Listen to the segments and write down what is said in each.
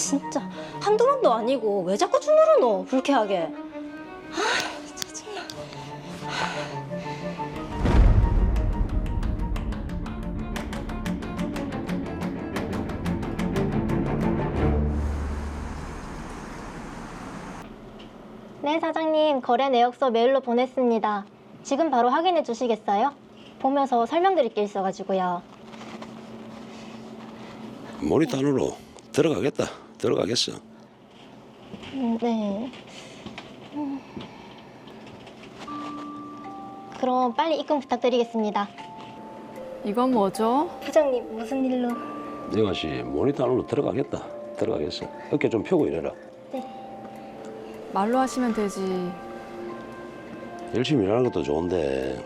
진짜. 한두 번도 아니고 왜 자꾸 주무르 노 불쾌하게? 아 짜증나 네 사장님. 거래 내역서 메일로 보냈습니다. 지금 바로 확인해 주시겠어요? 보면서 설명드릴 게 있어가지고요. 모니터 안으로 들어가겠다. 들어가겠어. 음, 네. 음. 그럼 빨리 입금 부탁드리겠습니다. 이건 뭐죠? 부장님 무슨 일로? 영아 씨 모니터 안으로 들어가겠다. 들어가겠어. 어깨 좀 펴고 이래라. 말로 하시면 되지. 열심히 일하는 것도 좋은데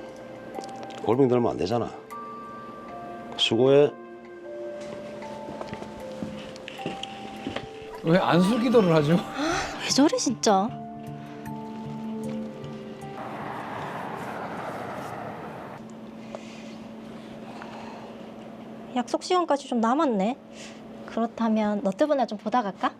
골병 들면 안 되잖아. 수고해. 왜 안술 기도를 하죠? 왜 저래 진짜? 약속 시간까지 좀 남았네. 그렇다면 너 때문에 좀 보다 갈까?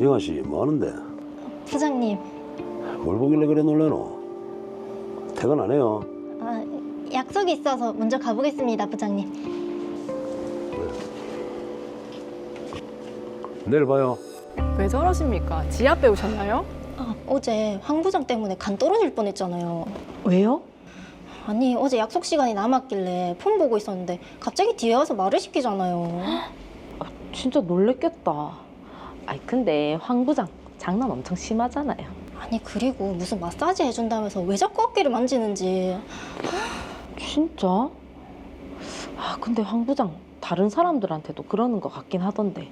영아 씨 뭐 하는데? 부장님, 뭘 보길래 그래 놀래노? 퇴근 안 해요. 아, 약속이 있어서 먼저 가보겠습니다, 부장님. 내일 봐요. 왜 저러십니까? 지압 배우셨나요? 아, 어제 황 부장 때문에 간 떨어질 뻔했잖아요. 왜요? 아니 어제 약속 시간이 남았길래 폰 보고 있었는데 갑자기 뒤에 와서 말을 시키잖아요. 진짜 놀랬겠다. 아이 근데 황 부장 장난 엄청 심하잖아요. 아니 그리고 무슨 마사지 해준다면서 왜 자꾸 어깨를 만지는지. 진짜? 아 근데 황 부장 다른 사람들한테도 그러는 것 같긴 하던데.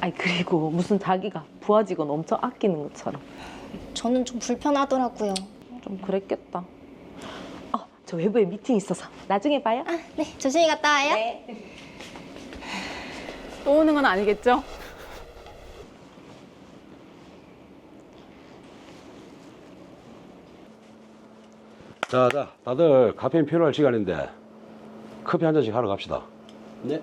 아이 그리고 무슨 자기가 부하 직원 엄청 아끼는 것처럼 저는 좀 불편하더라고요. 좀 그랬겠다. 어, 저 외부에 미팅 있어서 나중에 봐요. 아, 네 조심히 갔다 와요. 또 오는 건 아니겠죠? 자, 자, 다들 카페인 필요할 시간인데 커피 한 잔씩 하러 갑시다. 네.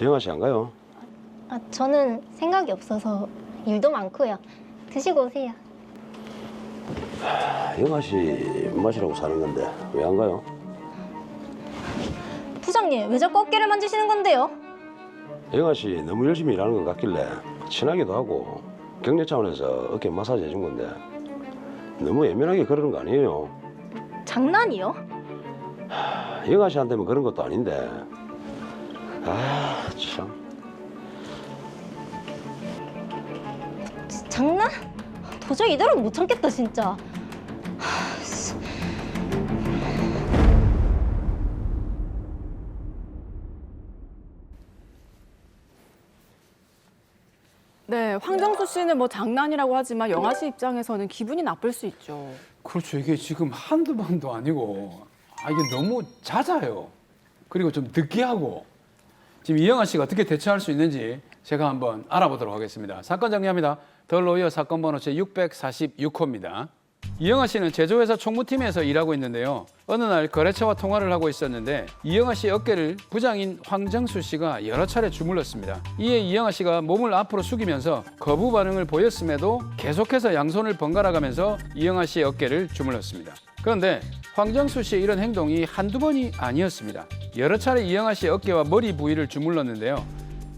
영아 씨 안 가요? 아 저는 생각이 없어서 일도 많고요. 드시고 오세요. 아, 영아 씨 맛이라고 사는 건데 왜 안 가요? 부장님 왜 자꾸 어깨를 만지시는 건데요? 영아 씨 너무 열심히 일하는 것 같길래 친하기도 하고 격려 차원에서 어깨 마사지 해준 건데 너무 예민하게 그러는 거 아니에요? 장난이요? 영아 씨한테는 그런 것도 아닌데 아 참. 지- 장난? 도저히 이대로는 못 참겠다 진짜. 네, 황정수 씨는 뭐 장난이라고 하지만 영아 씨 입장에서는 기분이 나쁠 수 있죠. 그렇죠. 이게 지금 한두 번도 아니고 아, 이게 너무 잦아요. 그리고 좀 느끼하고 지금 이영아 씨가 어떻게 대처할 수 있는지 제가 한번 알아보도록 하겠습니다. 사건 정리합니다. 더 로이어 사건 번호 제 646호입니다. 이영아 씨는 제조회사 총무팀에서 일하고 있는데요. 어느 날 거래처와 통화를 하고 있었는데 이영아 씨 어깨를 부장인 황정수 씨가 여러 차례 주물렀습니다. 이에 이영아 씨가 몸을 앞으로 숙이면서 거부 반응을 보였음에도 계속해서 양손을 번갈아 가면서 이영아 씨의 어깨를 주물렀습니다. 그런데 황정수 씨의 이런 행동이 한두 번이 아니었습니다. 여러 차례 이영아 씨의 어깨와 머리 부위를 주물렀는데요.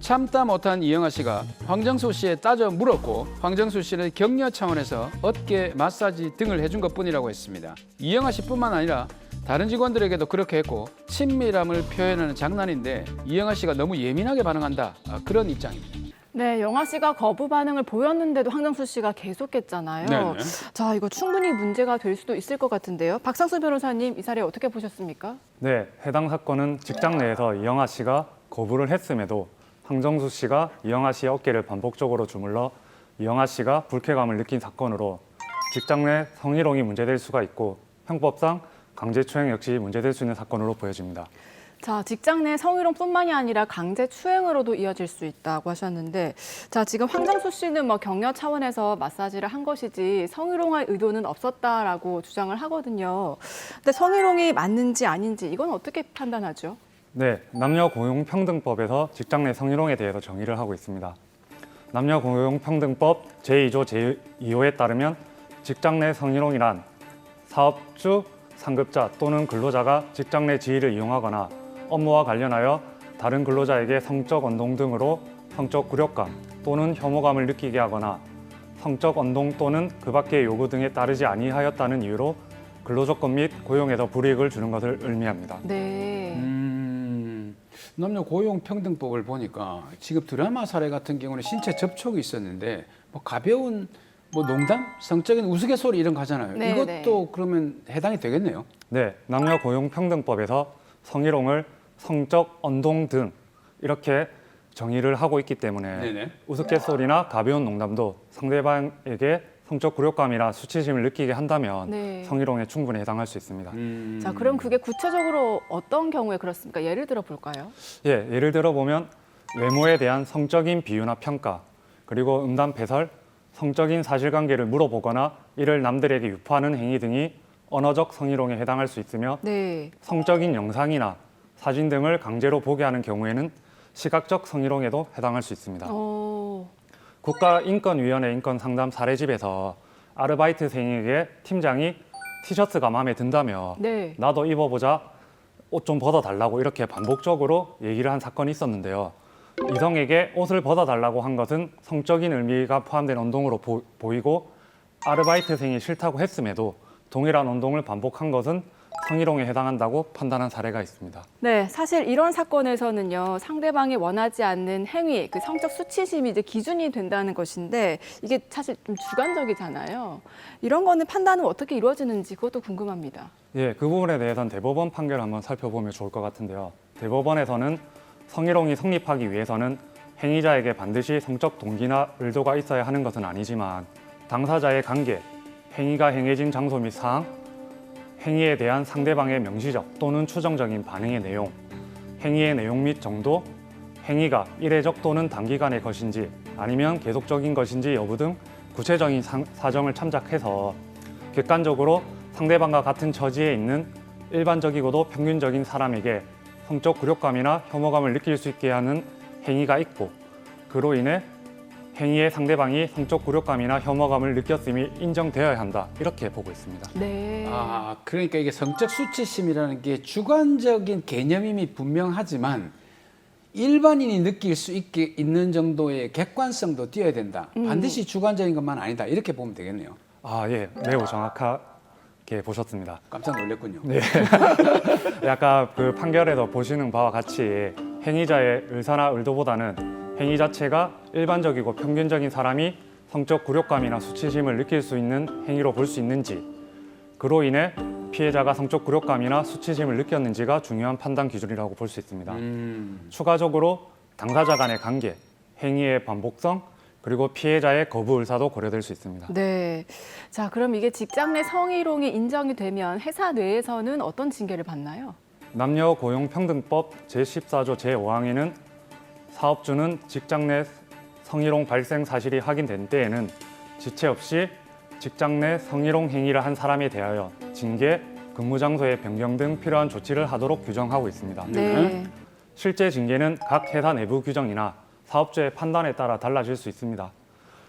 참다 못한 이영아 씨가 황정수 씨에 따져 물었고 황정수 씨는 격려 차원에서 어깨 마사지 등을 해준 것뿐이라고 했습니다. 이영아 씨뿐만 아니라 다른 직원들에게도 그렇게 했고 친밀함을 표현하는 장난인데 이영아 씨가 너무 예민하게 반응한다 아, 그런 입장입니다. 네, 영아 씨가 거부 반응을 보였는데도 황정수 씨가 계속했잖아요. 네네. 자, 이거 충분히 문제가 될 수도 있을 것 같은데요. 박상수 변호사님, 이 사례 어떻게 보셨습니까? 네, 해당 사건은 직장 내에서 이영아 씨가 거부를 했음에도 황정수 씨가 이영아 씨의 어깨를 반복적으로 주물러 이영아 씨가 불쾌감을 느낀 사건으로 직장 내 성희롱이 문제될 수가 있고 형법상 강제추행 역시 문제될 수 있는 사건으로 보여집니다. 자, 직장 내 성희롱뿐만이 아니라 강제 추행으로도 이어질 수 있다고 하셨는데, 자, 지금 황정수 씨는 뭐 격려 차원에서 마사지를 한 것이지 성희롱할 의도는 없었다라고 주장을 하거든요. 근데 성희롱이 맞는지 아닌지 이건 어떻게 판단하죠? 네, 남녀 고용 평등법에서 직장 내 성희롱에 대해서 정의를 하고 있습니다. 남녀 고용 평등법 제2조 제2호에 따르면 직장 내 성희롱이란 사업주, 상급자 또는 근로자가 직장 내 지위를 이용하거나 업무와 관련하여 다른 근로자에게 성적 언동 등으로 성적 굴욕감 또는 혐오감을 느끼게 하거나 성적 언동 또는 그 밖의 요구 등에 따르지 아니하였다는 이유로 근로조건 및 고용에서 불이익을 주는 것을 의미합니다. 네. 음, 남녀 고용 평등법을 보니까 지금 드라마 사례 같은 경우는 신체 접촉이 있었는데 뭐 가벼운 뭐 농담, 성적인 우스갯소리 이런 거 하잖아요. 네, 이것도 그러면 해당이 되겠네요. 네, 남녀 고용 평등법에서 성희롱을 성적 언동 등 이렇게 정의를 하고 있기 때문에 네네. 우스갯소리나 가벼운 농담도 상대방에게 성적 굴욕감이나 수치심을 느끼게 한다면 네. 성희롱에 충분히 해당할 수 있습니다. 음. 자, 그럼 그게 구체적으로 어떤 경우에 그렇습니까? 예를 들어 볼까요? 예, 예를 들어 보면 외모에 대한 성적인 비유나 평가, 그리고 음담 패설, 성적인 사실관계를 물어보거나 이를 남들에게 유포하는 행위 등이 언어적 성희롱에 해당할 수 있으며 네. 성적인 영상이나 사진 등을 강제로 보게 하는 경우에는 시각적 성희롱에도 해당할 수 있습니다. 어, 국가인권위원회 인권상담 사례집에서 아르바이트생에게 팀장이 티셔츠가 마음에 든다며 네. 나도 입어보자 옷 좀 벗어달라고 이렇게 반복적으로 얘기를 한 사건이 있었는데요. 이성에게 옷을 벗어달라고 한 것은 성적인 의미가 포함된 언동으로 보, 보이고 아르바이트생이 싫다고 했음에도 동일한 언동을 반복한 것은 성희롱에 해당한다고 판단한 사례가 있습니다. 네, 사실 이런 사건에서는요, 상대방이 원하지 않는 행위, 그 성적 수치심이 이제 기준이 된다는 것인데, 이게 사실 좀 주관적이잖아요. 이런 거는 판단은 어떻게 이루어지는지 그것도 궁금합니다. 예, 그 부분에 대해서는 대법원 판결을 한번 살펴보면 좋을 것 같은데요. 대법원에서는 성희롱이 성립하기 위해서는 행위자에게 반드시 성적 동기나 의도가 있어야 하는 것은 아니지만 당사자의 관계, 행위가 행해진 장소 및 사항, 행위에 대한 상대방의 명시적 또는 추정적인 반응의 내용, 행위의 내용 및 정도, 행위가 일회적 또는 단기간의 것인지 아니면 계속적인 것인지 여부 등 구체적인 상- 사정을 참작해서 객관적으로 상대방과 같은 처지에 있는 일반적이고도 평균적인 사람에게 성적 굴욕감이나 혐오감을 느낄 수 있게 하는 행위가 있고 그로 인해 행위의 상대방이 성적 굴욕감이나 혐오감을 느꼈음이 인정되어야 한다 이렇게 보고 있습니다. 네. 아, 그러니까 이게 성적 수치심이라는 게 주관적인 개념임이 분명하지만 일반인이 느낄 수 있게 있는 정도의 객관성도 띄어야 된다. 반드시 주관적인 것만 아니다. 이렇게 보면 되겠네요. 아 예, 매우 정확하게 보셨습니다. 깜짝 놀랐군요. 네. 약간 그 판결에서 보시는 바와 같이 행위자의 의사나 의도보다는 행위 자체가 일반적이고 평균적인 사람이 성적 굴욕감이나 수치심을 느낄 수 있는 행위로 볼 수 있는지 그로 인해 피해자가 성적 굴욕감이나 수치심을 느꼈는지가 중요한 판단 기준이라고 볼 수 있습니다. 음. 추가적으로 당사자 간의 관계, 행위의 반복성, 그리고 피해자의 거부 의사도 고려될 수 있습니다. 네. 자, 그럼 이게 직장 내 성희롱이 인정이 되면 회사 내에서는 어떤 징계를 받나요? 남녀 고용 평등법 제14조 제5항에는 사업주는 직장 내 성희롱 발생 사실이 확인된 때에는 지체 없이 직장 내 성희롱 행위를 한 사람에 대하여 징계, 근무 장소의 변경 등 필요한 조치를 하도록 규정하고 있습니다. 네. 실제 징계는 각 회사 내부 규정이나 사업주의 판단에 따라 달라질 수 있습니다.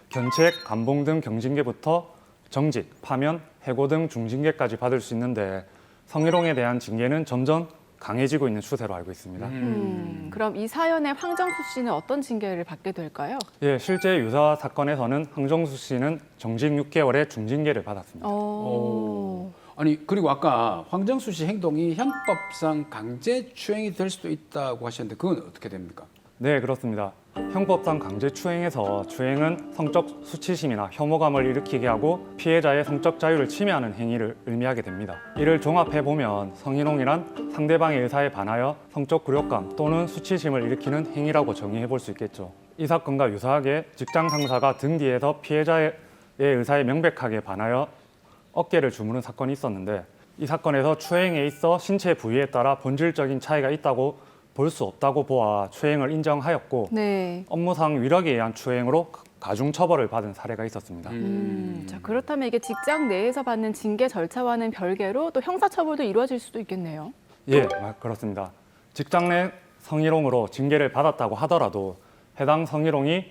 견책, 감봉 등 경징계부터 정직, 파면, 해고 등 중징계까지 받을 수 있는데 성희롱에 대한 징계는 점점 강해지고 있는 추세로 알고 있습니다. 음, 그럼 이 사연의 황정수 씨는 어떤 징계를 받게 될까요? 예, 실제 유사 사건에서는 황정수 씨는 정직 6개월의 중징계를 받았습니다. 어. 아니 그리고 아까 황정수 씨 행동이 형법상 강제 추행이 될 수도 있다고 하셨는데 그건 어떻게 됩니까? 네, 그렇습니다. 형법상 강제 추행에서 추행은 성적 수치심이나 혐오감을 일으키게 하고 피해자의 성적 자유를 침해하는 행위를 의미하게 됩니다. 이를 종합해 보면 성희롱이란 상대방의 의사에 반하여 성적 굴욕감 또는 수치심을 일으키는 행위라고 정의해 볼 수 있겠죠. 이 사건과 유사하게 직장 상사가 등 뒤에서 피해자의 의사에 명백하게 반하여 어깨를 주무른 사건이 있었는데 이 사건에서 추행에 있어 신체 부위에 따라 본질적인 차이가 있다고 볼 수 없다고 보아 추행을 인정하였고 네. 업무상 위력에 의한 추행으로 가중 처벌을 받은 사례가 있었습니다. 음, 자, 그렇다면 이게 직장 내에서 받는 징계 절차와는 별개로 또 형사처벌도 이루어질 수도 있겠네요. 예, 아, 그렇습니다. 직장 내 성희롱으로 징계를 받았다고 하더라도 해당 성희롱이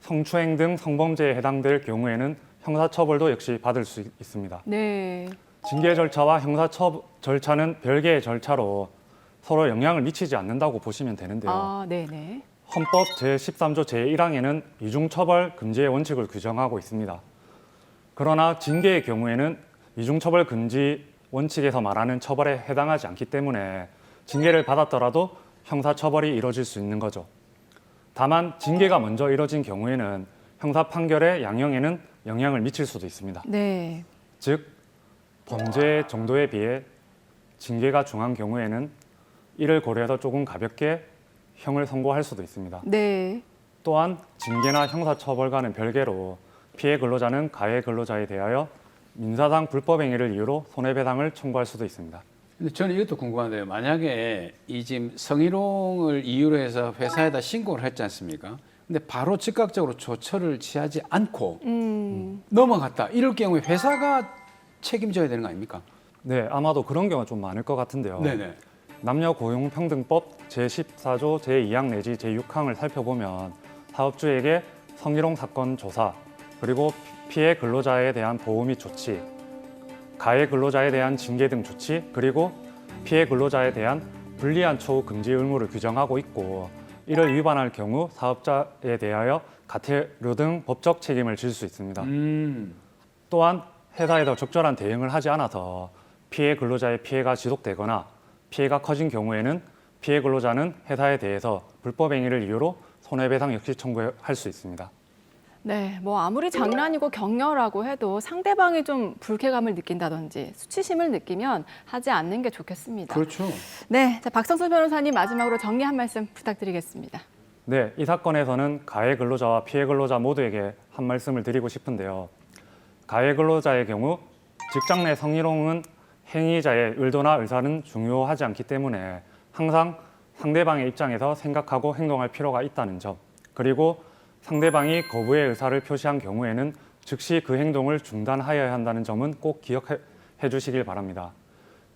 성추행 등 성범죄에 해당될 경우에는 형사처벌도 역시 받을 수 있- 있습니다. 네. 징계 절차와 형사 처 절차는 별개의 절차로 서로 영향을 미치지 않는다고 보시면 되는데요. 아, 네네. 헌법 제13조 제1항에는 이중처벌 금지의 원칙을 규정하고 있습니다. 그러나 징계의 경우에는 이중처벌 금지 원칙에서 말하는 처벌에 해당하지 않기 때문에 징계를 받았더라도 형사처벌이 이뤄질 수 있는 거죠. 다만 징계가 먼저 이뤄진 경우에는 형사 판결의 양형에는 영향을 미칠 수도 있습니다. 네. 즉 범죄 정도에 비해 징계가 중한 경우에는 이를 고려해서 조금 가볍게 형을 선고할 수도 있습니다. 네. 또한 징계나 형사처벌과는 별개로 피해 근로자는 가해 근로자에 대하여 민사상 불법 행위를 이유로 손해배상을 청구할 수도 있습니다. 근데 저는 이것도 궁금한데요. 만약에 이 지금 성희롱을 이유로 해서 회사에다 신고를 했지 않습니까? 근데 바로 즉각적으로 조처를 취하지 않고 음. 넘어갔다. 이럴 경우에 회사가 책임져야 되는 거 아닙니까? 네, 아마도 그런 경우가 좀 많을 것 같은데요. 네네. 남녀 고용평등법 제14조 제2항 내지 제6항을 살펴보면 사업주에게 성희롱 사건 조사 그리고 피해 근로자에 대한 보호 및 조치, 가해 근로자에 대한 징계 등 조치 그리고 피해 근로자에 대한 불리한 처우 금지 의무를 규정하고 있고 이를 위반할 경우 사업자에 대하여 가태료 등 법적 책임을 질 수 있습니다. 음. 또한 회사에서 적절한 대응을 하지 않아서 피해 근로자의 피해가 지속되거나 피해가 커진 경우에는 피해 근로자는 회사에 대해서 불법 행위를 이유로 손해배상 역시 청구할 수 있습니다. 네, 뭐 아무리 장난이고 격려라고 해도 상대방이 좀 불쾌감을 느낀다든지 수치심을 느끼면 하지 않는 게 좋겠습니다. 그렇죠. 네, 자, 박성수 변호사님 마지막으로 정리 한 말씀 부탁드리겠습니다. 네, 이 사건에서는 가해 근로자와 피해 근로자 모두에게 한 말씀을 드리고 싶은데요. 가해 근로자의 경우 직장 내 성희롱은 행위자의 의도나 의사는 중요하지 않기 때문에 항상 상대방의 입장에서 생각하고 행동할 필요가 있다는 점. 그리고 상대방이 거부의 의사를 표시한 경우에는 즉시 그 행동을 중단하여야 한다는 점은 꼭 기억해 주시길 바랍니다.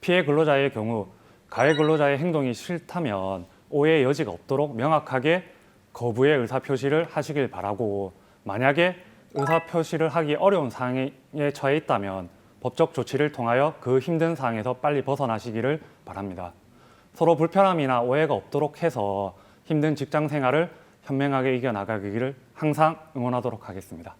피해 근로자의 경우 가해 근로자의 행동이 싫다면 오해의 여지가 없도록 명확하게 거부의 의사 표시를 하시길 바라고 만약에 의사 표시를 하기 어려운 상황에 처해 있다면 법적 조치를 통하여 그 힘든 상황에서 빨리 벗어나시기를 바랍니다. 서로 불편함이나 오해가 없도록 해서 힘든 직장 생활을 현명하게 이겨나가기를 항상 응원하도록 하겠습니다.